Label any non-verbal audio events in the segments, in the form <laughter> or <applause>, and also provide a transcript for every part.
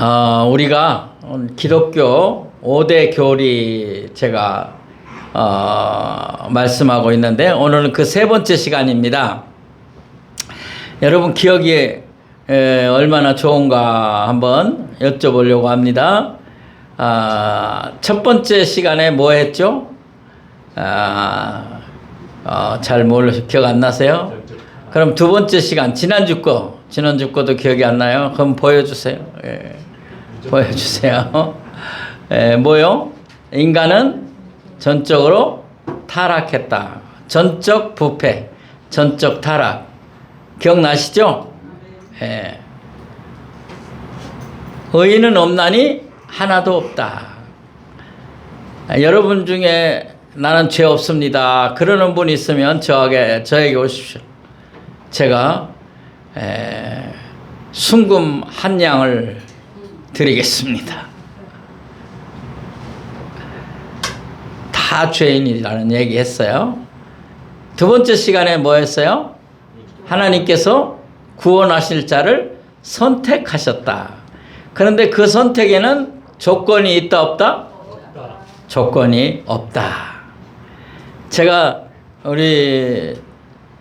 어, 우리가 기독교 5대 교리 제가 어, 말씀하고 있는데 오늘은 그 세 번째 시간입니다. 여러분 기억이 에, 얼마나 좋은가 한번 여쭤보려고 합니다. 아, 첫 번째 시간에 뭐 했죠? 아, 어, 잘 모르 기억 안 나세요? 그럼 두 번째 시간 지난주 거 지난주 거도 기억이 안 나요? 그럼 보여주세요. 예. 보여주세요. 예, 뭐요? 인간은 전적으로 타락했다. 전적 부패, 전적 타락. 기억나시죠? 예. 의인은 없나니 하나도 없다. 아, 여러분 중에 나는 죄 없습니다. 그러는 분 있으면 저에게 저에게 오십시오. 제가 에, 순금 한 양을 드리겠습니다. 다 죄인이라는 얘기 했어요. 두 번째 시간에 뭐 했어요? 하나님께서 구원하실 자를 선택하셨다. 그런데 그 선택에는 조건이 있다 없다? 조건이 없다. 제가 우리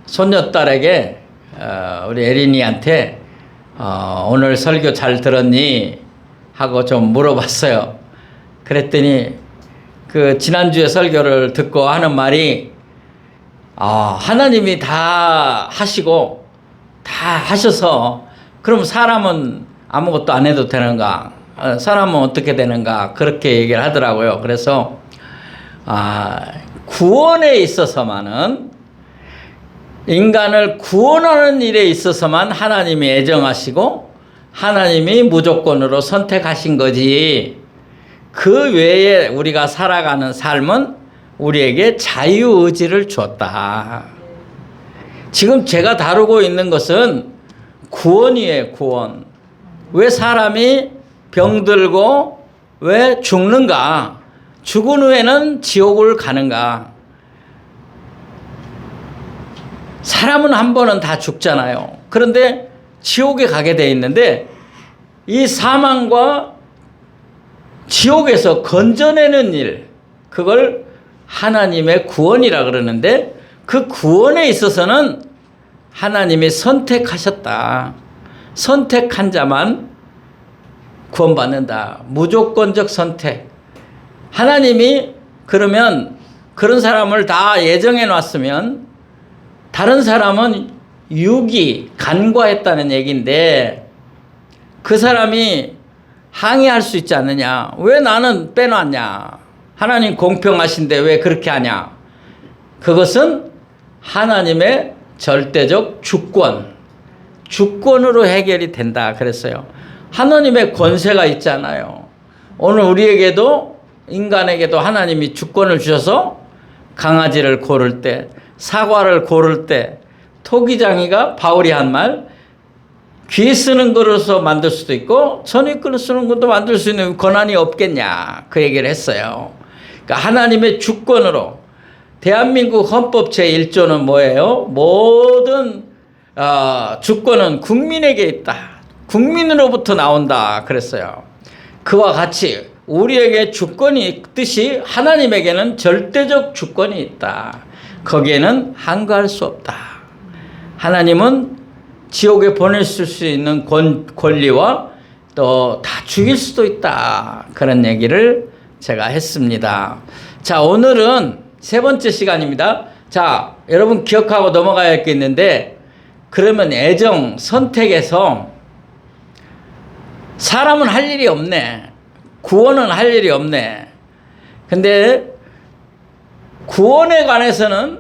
손녀딸에게 어, 우리 에린이한테 어, 오늘 설교 잘 들었니? 하고 좀 물어봤어요. 그랬더니 그 지난주에 설교를 듣고 하는 말이 아, 하나님이 다 하시고 다 하셔서 그럼 사람은 아무것도 안 해도 되는가? 어, 사람은 어떻게 되는가? 그렇게 얘기를 하더라고요. 그래서 아, 구원에 있어서만은 인간을 구원하는 일에 있어서만 하나님이 애정하시고 하나님이 무조건으로 선택하신 거지. 그 외에 우리가 살아가는 삶은 우리에게 자유의지를 줬다. 지금 제가 다루고 있는 것은 구원이에요, 구원. 왜 사람이 병들고 왜 죽는가? 죽은 후에는 지옥을 가는가? 사람은 한 번은 다 죽잖아요. 그런데 지옥에 가게 돼 있는데 이 사망과 지옥에서 건져내는 일, 그걸 하나님의 구원이라 그러는데 그 구원에 있어서는 하나님이 선택하셨다. 선택한 자만 구원받는다. 무조건적 선택. 하나님이 그러면 그런 사람을 다 예정해 놨으면 다른 사람은 유기, 간과했다는 얘기인데 그 사람이 항의할 수 있지 않느냐. 왜 나는 빼놨냐. 하나님 공평하신데 왜 그렇게 하냐. 그것은 하나님의 절대적 주권, 주권으로 해결이 된다 그랬어요. 하나님의 권세가 있잖아요. 오늘 우리에게도 인간에게도 하나님이 주권을 주셔서 강아지를 고를 때, 사과를 고를 때, 토기장이가 바울이 한 말, 귀 쓰는 거로서 만들 수도 있고, 전이 끈을 쓰는 것도 만들 수 있는 권한이 없겠냐. 그 얘기를 했어요. 그러니까 하나님의 주권으로, 대한민국 헌법 제1조는 뭐예요? 모든 어, 주권은 국민에게 있다. 국민으로부터 나온다. 그랬어요. 그와 같이 우리에게 주권이 있듯이 하나님에게는 절대적 주권이 있다. 거기에는 한가할 수 없다. 하나님은 지옥에 보내실 수 있는 권, 권리와 또 다 죽일 수도 있다. 그런 얘기를 제가 했습니다. 자, 오늘은 세 번째 시간입니다. 자, 여러분 기억하고 넘어가야겠는데, 그러면 애정, 선택에서 사람은 할 일이 없네. 구원은 할 일이 없네. 근데 구원에 관해서는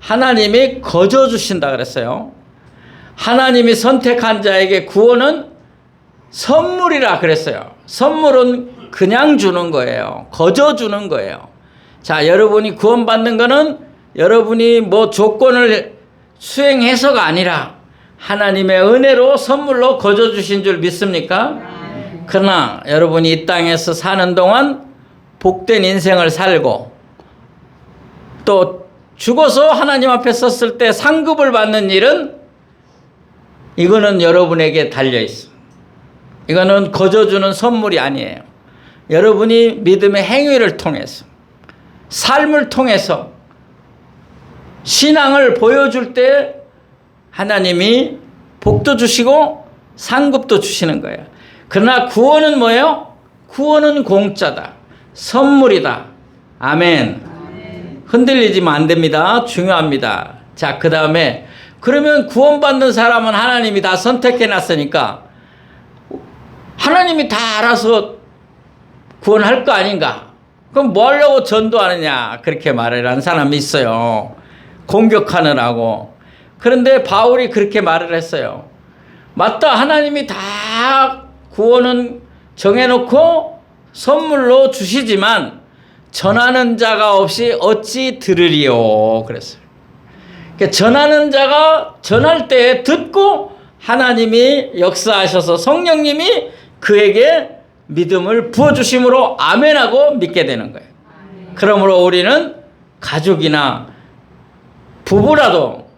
하나님이 거저 주신다 그랬어요. 하나님이 선택한 자에게 구원은 선물이라 그랬어요. 선물은 그냥 주는 거예요. 거저 주는 거예요. 자, 여러분이 구원받는 거는 여러분이 뭐 조건을 수행해서가 아니라 하나님의 은혜로 선물로 거저 주신 줄 믿습니까? 그러나 여러분이 이 땅에서 사는 동안 복된 인생을 살고 또 죽어서 하나님 앞에 섰을 때 상급을 받는 일은 이거는 여러분에게 달려 있어. 이거는 거저 주는 선물이 아니에요. 여러분이 믿음의 행위를 통해서, 삶을 통해서 신앙을 보여줄 때 하나님이 복도 주시고 상급도 주시는 거예요. 그러나 구원은 뭐예요? 구원은 공짜다. 선물이다. 아멘. 흔들리지면 안 됩니다. 중요합니다. 자, 그 다음에 그러면 구원받는 사람은 하나님이 다 선택해 놨으니까 하나님이 다 알아서 구원할 거 아닌가? 그럼 뭐 하려고 전도하느냐? 그렇게 말을 한 사람이 있어요. 공격하느라고. 그런데 바울이 그렇게 말을 했어요. 맞다. 하나님이 다 구원은 정해놓고 선물로 주시지만 전하는 자가 없이 어찌 들으리요. 그랬어요. 그러니까 전하는 자가 전할 때 듣고 하나님이 역사하셔서 성령님이 그에게 믿음을 부어주심으로 아멘하고 믿게 되는 거예요. 그러므로 우리는 가족이나 부부라도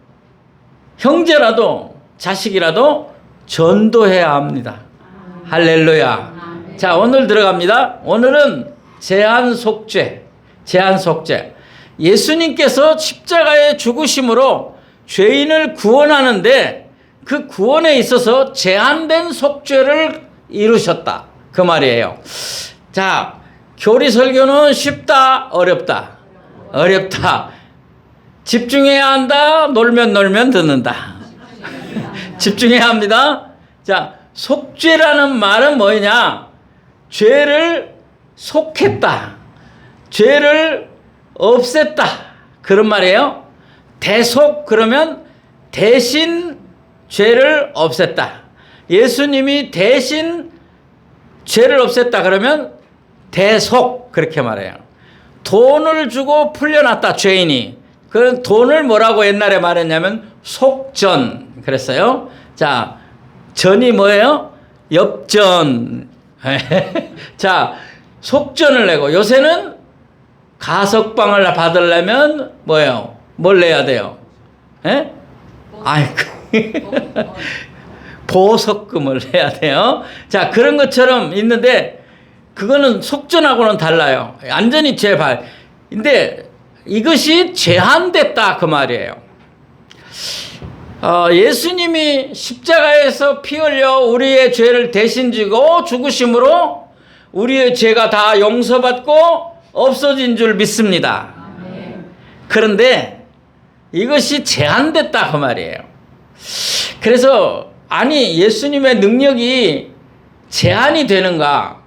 형제라도 자식이라도 전도해야 합니다. 할렐루야. 자, 오늘 들어갑니다. 오늘은 제한 속죄. 제한 속죄. 예수님께서 십자가의 죽으심으로 죄인을 구원하는데 그 구원에 있어서 제한된 속죄를 이루셨다. 그 말이에요. 자, 교리 설교는 쉽다, 어렵다. 어렵다. 집중해야 한다, 놀면 놀면 듣는다. <laughs> 집중해야 합니다. 자, 속죄라는 말은 뭐냐? 죄를 속했다. 죄를 없앴다. 그런 말이에요. 대속 그러면 대신 죄를 없앴다. 예수님이 대신 죄를 없앴다 그러면 대속 그렇게 말해요. 돈을 주고 풀려났다 죄인이. 그 돈을 뭐라고 옛날에 말했냐면 속전 그랬어요. 자 전이 뭐예요? 엽전. <laughs> 자 속전을 내고 요새는 가석방을 받으려면 뭐예요? 뭘 내야 돼요? 예? 아이 <laughs> 보석금을 해야 돼요. 자, 그런 것처럼 있는데 그거는 속전하고는 달라요. 완전히 제발. 근데 이것이 제한됐다 그 말이에요. 어, 예수님이 십자가에서 피 흘려 우리의 죄를 대신 지고 죽으심으로 우리의 죄가 다 용서받고 없어진 줄 믿습니다. 그런데 이것이 제한됐다 그 말이에요. 그래서 아니 예수님의 능력이 제한이 되는가?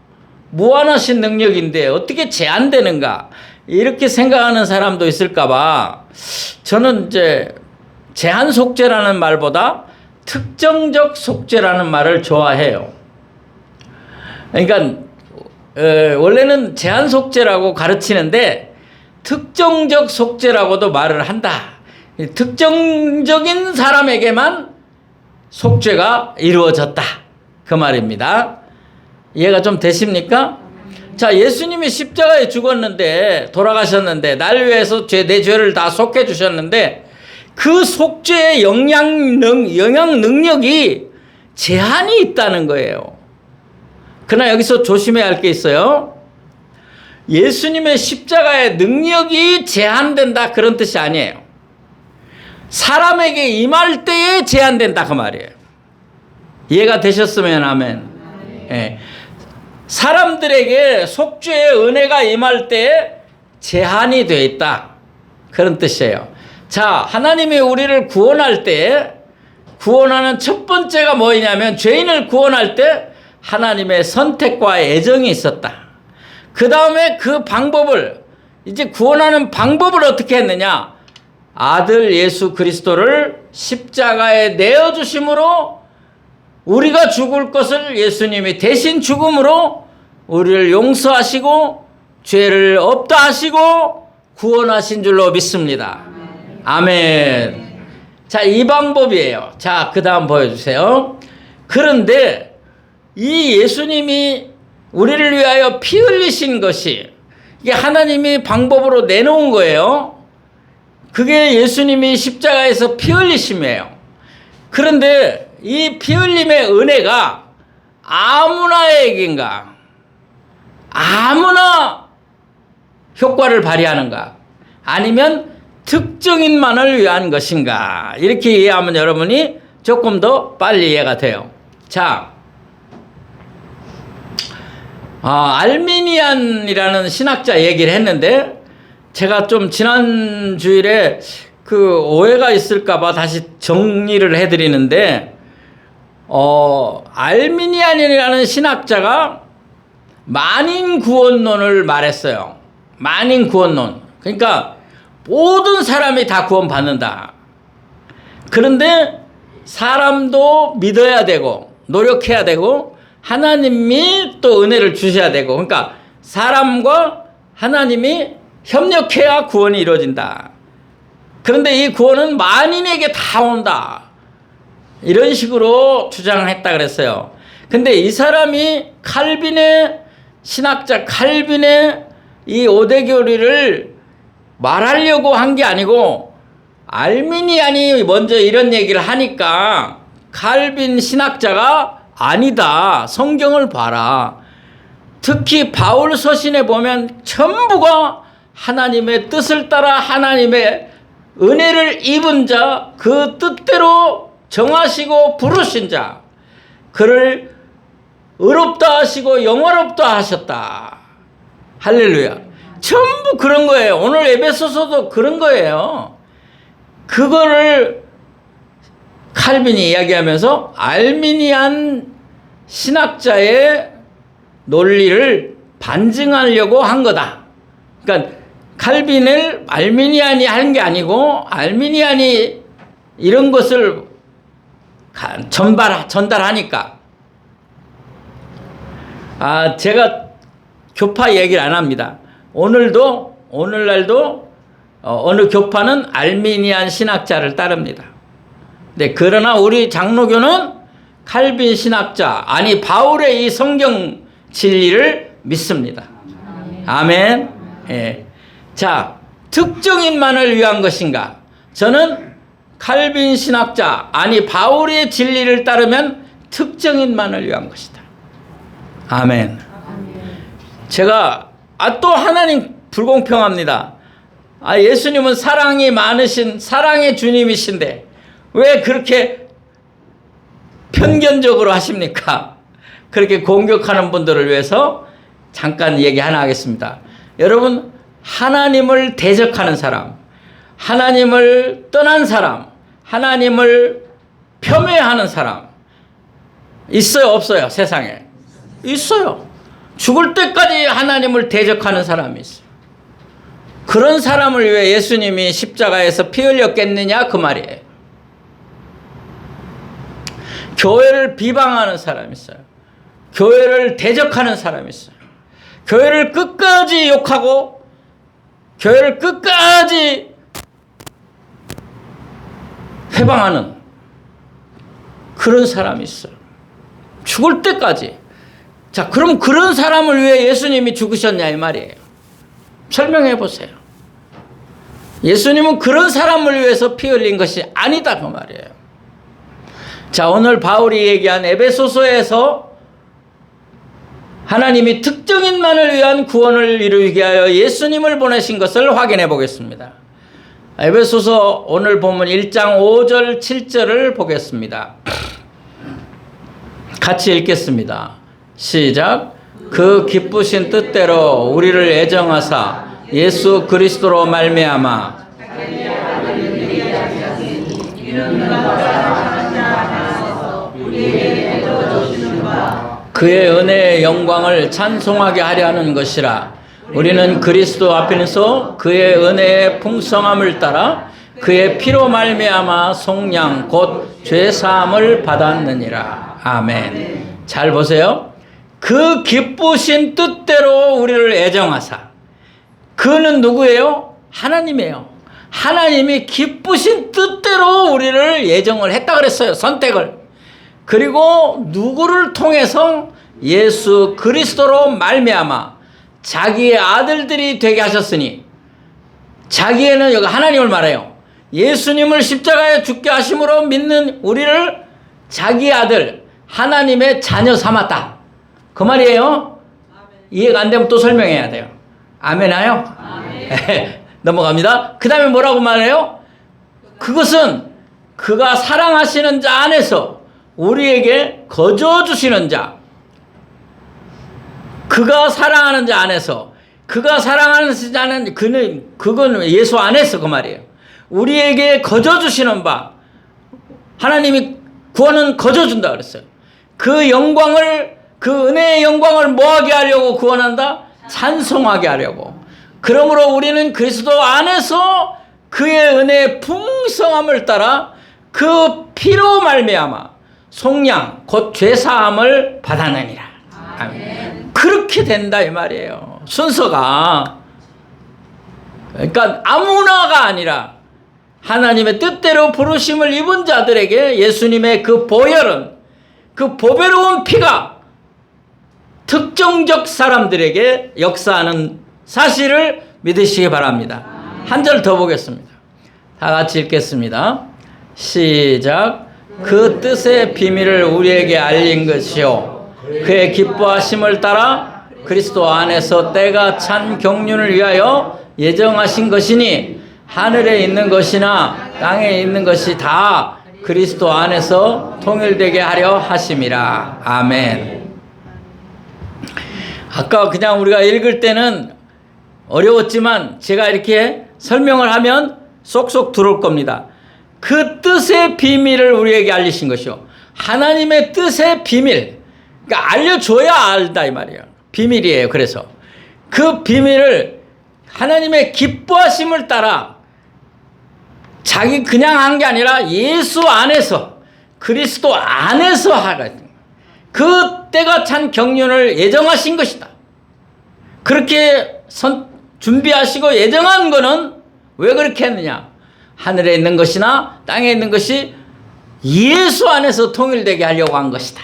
무한하신 능력인데 어떻게 제한되는가? 이렇게 생각하는 사람도 있을까봐 저는 이제 제한 속죄라는 말보다 특정적 속죄라는 말을 좋아해요. 그러니까 에, 원래는 제한 속죄라고 가르치는데 특정적 속죄라고도 말을 한다. 특정적인 사람에게만 속죄가 이루어졌다. 그 말입니다. 이해가 좀 되십니까? 자, 예수님이 십자가에 죽었는데, 돌아가셨는데, 날 위해서 죄, 내 죄를 다 속해 주셨는데, 그 속죄의 영향, 능, 영향 능력이 제한이 있다는 거예요. 그러나 여기서 조심해야 할 게 있어요. 예수님의 십자가의 능력이 제한된다. 그런 뜻이 아니에요. 사람에게 임할 때에 제한된다. 그 말이에요. 이해가 되셨으면 아멘. 예. 사람들에게 속죄의 은혜가 임할 때에 제한이 되어 있다. 그런 뜻이에요. 자, 하나님이 우리를 구원할 때 구원하는 첫 번째가 뭐냐면 죄인을 구원할 때 하나님의 선택과 애정이 있었다. 그 다음에 그 방법을 이제 구원하는 방법을 어떻게 했느냐? 아들 예수 그리스도를 십자가에 내어 주심으로 우리가 죽을 것을 예수님이 대신 죽음으로 우리를 용서하시고 죄를 없다 하시고 구원하신 줄로 믿습니다. 아멘. 자, 이 방법이에요. 자, 그 다음 보여주세요. 그런데 이 예수님이 우리를 위하여 피 흘리신 것이 이게 하나님이 방법으로 내놓은 거예요. 그게 예수님이 십자가에서 피 흘리심이에요. 그런데 이 피 흘림의 은혜가 아무나에게인가? 아무나 효과를 발휘하는가? 아니면 특정인만을 위한 것인가? 이렇게 이해하면 여러분이 조금 더 빨리 이해가 돼요. 자, 아, 알미니안이라는 신학자 얘기를 했는데 제가 좀 지난 주일에 그 오해가 있을까봐 다시 정리를 해드리는데 어, 알미니안이라는 신학자가 만인 구원론을 말했어요. 만인 구원론. 그러니까 모든 사람이 다 구원받는다. 그런데 사람도 믿어야 되고 노력해야 되고 하나님이 또 은혜를 주셔야 되고 그러니까 사람과 하나님이 협력해야 구원이 이루어진다. 그런데 이 구원은 만인에게 다 온다. 이런 식으로 주장했다 그랬어요. 근데 이 사람이 칼빈의 신학자 칼빈의 이 오대교리를 말하려고 한 게 아니고 알미니안이 먼저 이런 얘기를 하니까 칼빈 신학자가 아니다. 성경을 봐라. 특히 바울 서신에 보면 전부가 하나님의 뜻을 따라 하나님의 은혜를 입은 자, 그 뜻대로 정하시고 부르신 자, 그를 의롭다 하시고 영화롭다 하셨다. 할렐루야. 전부 그런 거예요. 오늘 에베소서도 그런 거예요. 그거를 칼빈이 이야기하면서 알미니안 신학자의 논리를 반증하려고 한 거다. 그러니까 칼빈을 알미니안이 한 게 아니고 알미니안이 이런 것을 전발 전달하니까 아 제가 교파 얘기를 안 합니다. 오늘도 오늘날도 어, 느 교파는 알미니안 신학자를 따릅니다. 네, 그러나 우리 장로교는 칼빈 신학자 아니 바울의 이 성경 진리를 믿습니다. 아멘. 예. 자, 특정인만을 위한 것인가? 저는 칼빈 신학자 아니 바울의 진리를 따르면 특정인만을 위한 것이다. 아멘. 제가 아, 또 하나님 불공평합니다. 아, 예수님은 사랑이 많으신 사랑의 주님이신데 왜 그렇게 편견적으로 하십니까? 그렇게 공격하는 분들을 위해서 잠깐 얘기 하나 하겠습니다. 여러분, 하나님을 대적하는 사람, 하나님을 떠난 사람, 하나님을 폄훼하는 사람, 있어요, 없어요, 세상에? 있어요. 죽을 때까지 하나님을 대적하는 사람이 있어요. 그런 사람을 위해 예수님이 십자가에서 피 흘렸겠느냐? 그 말이에요. 교회를 비방하는 사람이 있어요. 교회를 대적하는 사람이 있어요. 교회를 끝까지 욕하고 교회를 끝까지 회방하는 그런 사람이 있어요. 죽을 때까지. 자, 그럼 그런 사람을 위해 예수님이 죽으셨냐 이 말이에요. 설명해 보세요. 예수님은 그런 사람을 위해서 피 흘린 것이 아니다 그 말이에요. 자, 오늘 바울이 얘기한 에베소서에서 하나님이 특정인만을 위한 구원을 이루게 하여 예수님을 보내신 것을 확인해 보겠습니다. 에베소서 오늘 보면 1장 5절 7절을 보겠습니다. 같이 읽겠습니다. 시작. 그 기쁘신 뜻대로 우리를 애정하사 예수 그리스도로 말미암아 그의 은혜의 영광을 찬송하게 하려 하는 것이라. 우리는 그리스도 앞에서 그의 은혜의 풍성함을 따라 그의 피로 말미암아 속량 곧 죄사함을 받았느니라. 아멘. 잘 보세요. 그 기쁘신 뜻대로 우리를 애정하사. 그는 누구예요? 하나님이에요. 하나님이 기쁘신 뜻대로 우리를 예정을 했다 그랬어요. 선택을 그리고 누구를 통해서 예수 그리스도로 말미암아 자기의 아들들이 되게 하셨으니 자기에는 여기 하나님을 말해요. 예수님을 십자가에 죽게 하심으로 믿는 우리를 자기 아들 하나님의 자녀 삼았다. 그 말이에요. 이해가 안 되면 또 설명해야 돼요. 아멘하요? <laughs> 넘어갑니다. 그 다음에 뭐라고 말해요? 그것은 그가 사랑하시는 자 안에서 우리에게 거저 주시는 자. 그가 사랑하는 자 안에서 그가 사랑하는 자는 그는 그건 예수 안에서 그 말이에요. 우리에게 거저 주시는 바 하나님이 구원은 거저 준다 그랬어요. 그 영광을 그 은혜의 영광을 뭐하게 하려고 구원한다? 찬송하게 하려고. 그러므로 우리는 그리스도 안에서 그의 은혜의 풍성함을 따라 그 피로 말미암아 속량 곧 죄사함을 받아내니라. 아멘. 그렇게 된다 이 말이에요. 순서가 그러니까 아무나가 아니라 하나님의 뜻대로 부르심을 입은 자들에게 예수님의 그 보혈은 그 보배로운 피가 특정적 사람들에게 역사하는 사실을 믿으시기 바랍니다. 한 절 더 보겠습니다. 다 같이 읽겠습니다. 시작. 그 뜻의 비밀을 우리에게 알린 것이요. 그의 기뻐하심을 따라 그리스도 안에서 때가 찬 경륜을 위하여 예정하신 것이니 하늘에 있는 것이나 땅에 있는 것이 다 그리스도 안에서 통일되게 하려 하심이라. 아멘. 아까 그냥 우리가 읽을 때는 어려웠지만 제가 이렇게 설명을 하면 쏙쏙 들어올 겁니다. 그 뜻의 비밀을 우리에게 알리신 것이요. 하나님의 뜻의 비밀. 그러니까 알려줘야 알다 이 말이에요. 비밀이에요. 그래서 그 비밀을 하나님의 기뻐하심을 따라 자기 그냥 한 게 아니라 예수 안에서 그리스도 안에서 하가 그 때가 찬 경륜을 예정하신 것이다. 그렇게 선, 준비하시고 예정한 거는 왜 그렇게 했느냐? 하늘에 있는 것이나 땅에 있는 것이 예수 안에서 통일되게 하려고 한 것이다.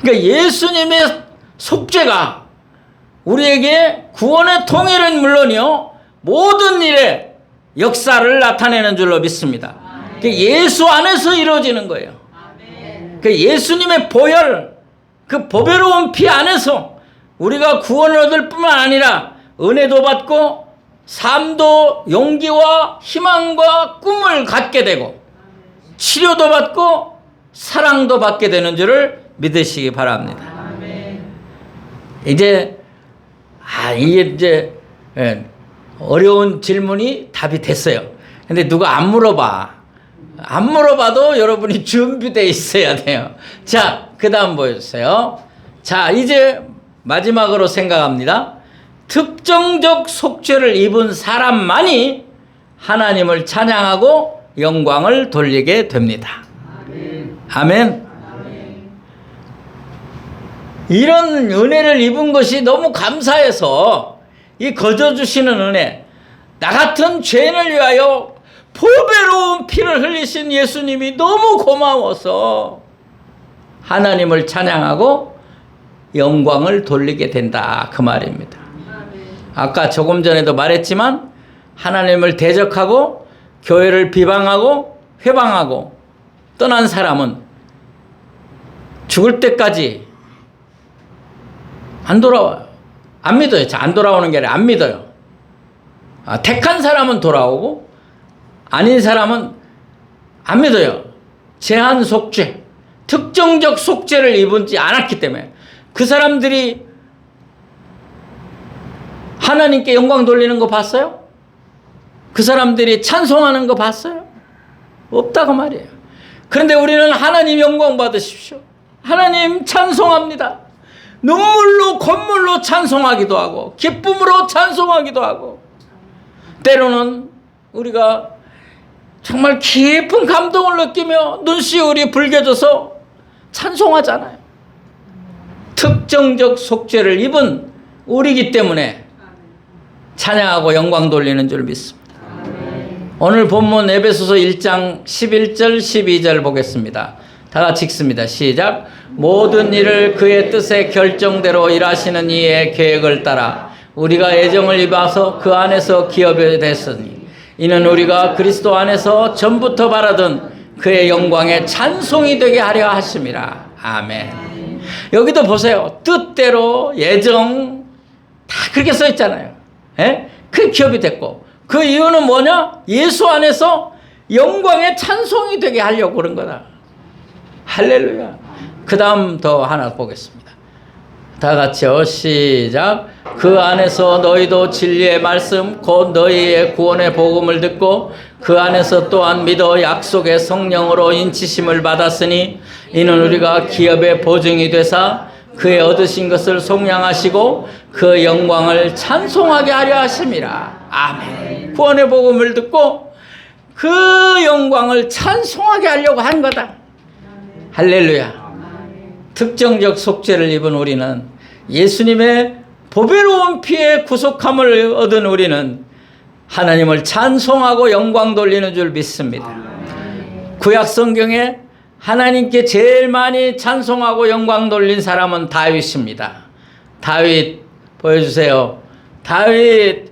그러니까 예수님의 속죄가 우리에게 구원의 통일은 물론이요 모든 일에 역사를 나타내는 줄로 믿습니다. 그러니까 예수 안에서 이루어지는 거예요. 그 예수님의 보혈, 그 보배로운 피 안에서 우리가 구원을 얻을 뿐만 아니라 은혜도 받고 삶도 용기와 희망과 꿈을 갖게 되고 치료도 받고 사랑도 받게 되는 줄을 믿으시기 바랍니다. 이제 아 이게 이제 예, 어려운 질문이 답이 됐어요. 근데 누가 안 물어봐. 안 물어봐도 여러분이 준비되어 있어야 돼요. 자, 그 다음 보여주세요. 자, 이제 마지막으로 생각합니다. 특정적 속죄를 입은 사람만이 하나님을 찬양하고 영광을 돌리게 됩니다. 아멘. 이런 은혜를 입은 것이 너무 감사해서 이 거저 주시는 은혜, 나 같은 죄인을 위하여 보배로운 피를 흘리신 예수님이 너무 고마워서 하나님을 찬양하고 영광을 돌리게 된다. 그 말입니다. 아까 조금 전에도 말했지만 하나님을 대적하고 교회를 비방하고 회방하고 떠난 사람은 죽을 때까지 안 돌아와요. 안 믿어요. 안 돌아오는 게 아니라 안 믿어요. 아, 택한 사람은 돌아오고 아닌 사람은 안 믿어요. 제한 속죄, 특정적 속죄를 입은지 않았기 때문에 그 사람들이 하나님께 영광 돌리는 거 봤어요? 그 사람들이 찬송하는 거 봤어요? 없다고 말이에요. 그런데 우리는 하나님 영광 받으십시오. 하나님 찬송합니다. 눈물로 콧물로 찬송하기도 하고 기쁨으로 찬송하기도 하고 때로는 우리가 정말 깊은 감동을 느끼며 눈시울이 붉어져서 찬송하잖아요. 특정적 속죄를 입은 우리기 때문에 찬양하고 영광 돌리는 줄 믿습니다. 오늘 본문 에베소서 1장 11절 12절 보겠습니다. 다 같이 읽습니다. 시작. 모든 일을 그의 뜻의 결정대로 일하시는 이의 계획을 따라 우리가 애정을 입어서 그 안에서 기업이 됐으니 이는 우리가 그리스도 안에서 전부터 바라던 그의 영광에 찬송이 되게 하려 하심이라. 아멘. 여기도 보세요. 뜻대로 예정 다 그렇게 써 있잖아요. 예? 그 기업이 됐고 그 이유는 뭐냐? 예수 안에서 영광의 찬송이 되게 하려고 그런 거다. 할렐루야. 그 다음 더 하나 보겠습니다. 다 같이요. 시작. 그 안에서 너희도 진리의 말씀, 곧 너희의 구원의 복음을 듣고 그 안에서 또한 믿어 약속의 성령으로 인치심을 받았으니 이는 우리가 기업의 보증이 되사 그의 얻으신 것을 속량하시고 그 영광을 찬송하게 하려 하심이라. 아멘. 구원의 복음을 듣고 그 영광을 찬송하게 하려고 한 거다. 할렐루야. 특정적 속죄를 입은 우리는 예수님의 보배로운 피의 구속함을 얻은 우리는 하나님을 찬송하고 영광 돌리는 줄 믿습니다. 구약 성경에 하나님께 제일 많이 찬송하고 영광 돌린 사람은 다윗입니다. 다윗 보여주세요. 다윗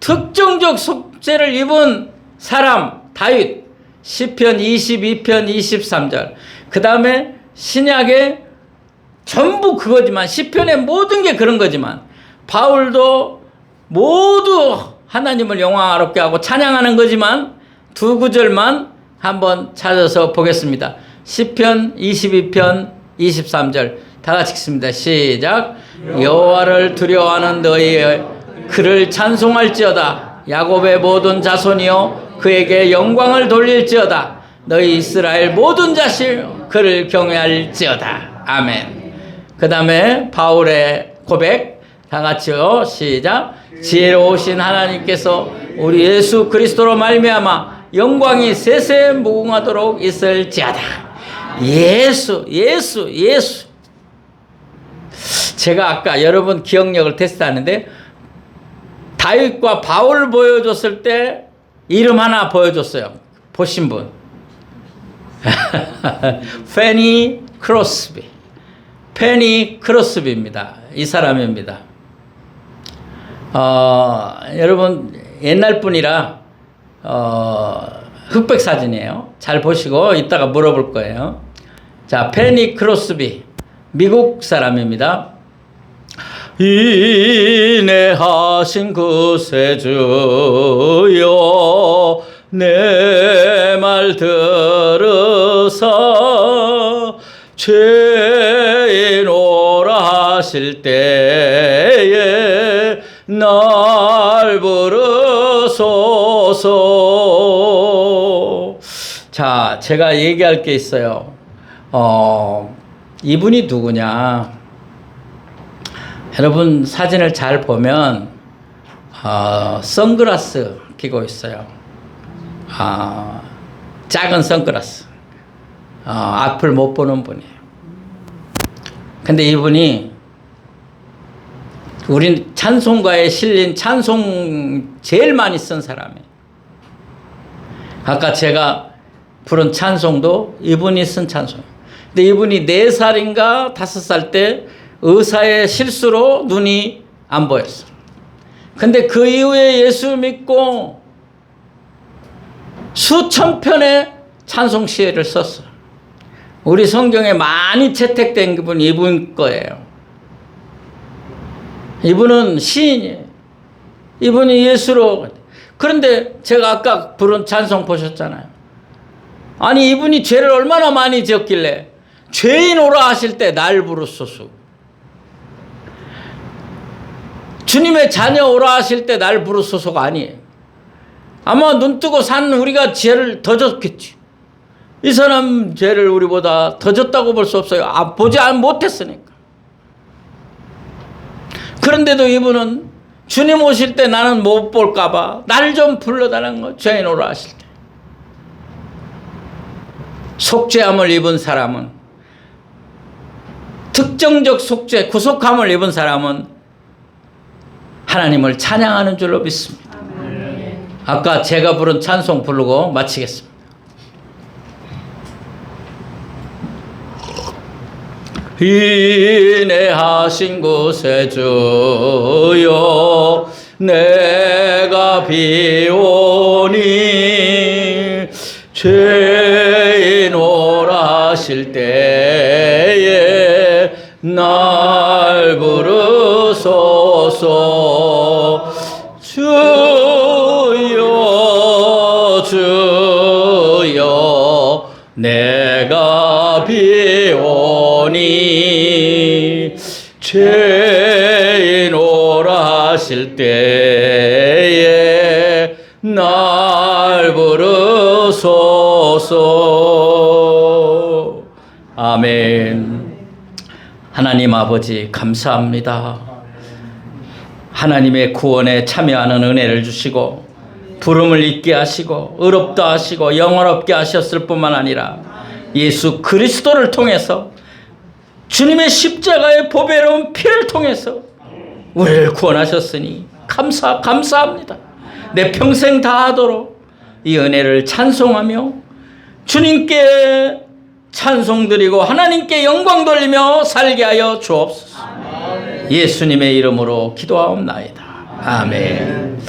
특정적 속죄를 입은 사람 다윗 시편 22편 23절 그 다음에 신약에 전부 그거지만 시편의 모든 게 그런 거지만 바울도 모두 하나님을 영광스럽게 하고 찬양하는 거지만 두 구절만 한번 찾아서 보겠습니다. 시편 22편 23절 다 같이 읽습니다. 시작. 여호와를 두려워하는 너희의 그를 찬송할지어다. 야곱의 모든 자손이여 그에게 영광을 돌릴지어다. 너희 이스라엘 모든 자식 그를 경외할지어다. 아멘. 그 다음에 바울의 고백 다 같이요 시작 지혜로우신 하나님께서 우리 예수 그리스도로 말미암아 영광이 세세 무궁하도록 있을지어다 예수 예수 예수 제가 아까 여러분 기억력을 테스트하는데 다윗과 바울 보여줬을 때 이름 하나 보여줬어요 보신 분 페니 크로스비 페니 크로스비입니다. 이 사람입니다. 어, 여러분 옛날 분이라 어, 흑백 사진이에요. 잘 보시고 이따가 물어볼 거예요. 자, 페니 크로스비 미국 사람입니다. 인내하신 구세주여 내 말 들으사 죄인 오라 하실 때에 날 부르소서 자 제가 얘기할 게 있어요 어 이분이 누구냐 여러분 사진을 잘 보면 어, 선글라스 끼고 있어요. 아, 작은 선글라스. 어, 앞을 못 보는 분이에요. 근데 이분이 우린 찬송가에 실린 찬송 제일 많이 쓴 사람이에요. 아까 제가 부른 찬송도 이분이 쓴 찬송. 근데 이분이 네 살인가 다섯 살 때 의사의 실수로 눈이 안 보였어. 근데 그 이후에 예수 믿고 수천 편의 찬송 시를 썼어. 우리 성경에 많이 채택된 그분 이분 거예요. 이분은 시인이에요. 이분이 예수로. 그런데 제가 아까 부른 찬송 보셨잖아요. 아니, 이분이 죄를 얼마나 많이 지었길래 죄인 오라 하실 때 날 부르소서. 주님의 자녀 오라 하실 때 날 부르소서가 아니에요. 아마 눈 뜨고 산 우리가 죄를 더 졌겠지. 이 사람 죄를 우리보다 더 졌다고 볼 수 없어요. 아, 보지 못했으니까. 그런데도 이분은 주님 오실 때 나는 못 볼까봐 날 좀 불러달라는 거. 죄인 오라 하실 때. 속죄함을 입은 사람은 특정적 속죄, 구속함을 입은 사람은 하나님을 찬양하는 줄로 믿습니다. 아까 제가 부른 찬송 부르고 마치겠습니다. 인내하신 구세주여 내가 비오니 죄 오라실 때에 날 부르소서. 주여 주여 내가 비오니. 죄인 오라실 때에 부르소서. 아멘. 하나님 아버지 감사합니다. 하나님의 구원에 참여하는 은혜를 주시고 부름을 잊게 하시고 의롭다 하시고 영원롭게 하셨을 뿐만 아니라 예수 그리스도를 통해서 주님의 십자가의 보배로운 피를 통해서 우리를 구원하셨으니 감사 감사합니다. 내 평생 다 하도록 이 은혜를 찬송하며 주님께 찬송 드리고 하나님께 영광 돌리며 살게 하여 주옵소서. 예수님의 이름으로 기도하옵나이다. 아멘.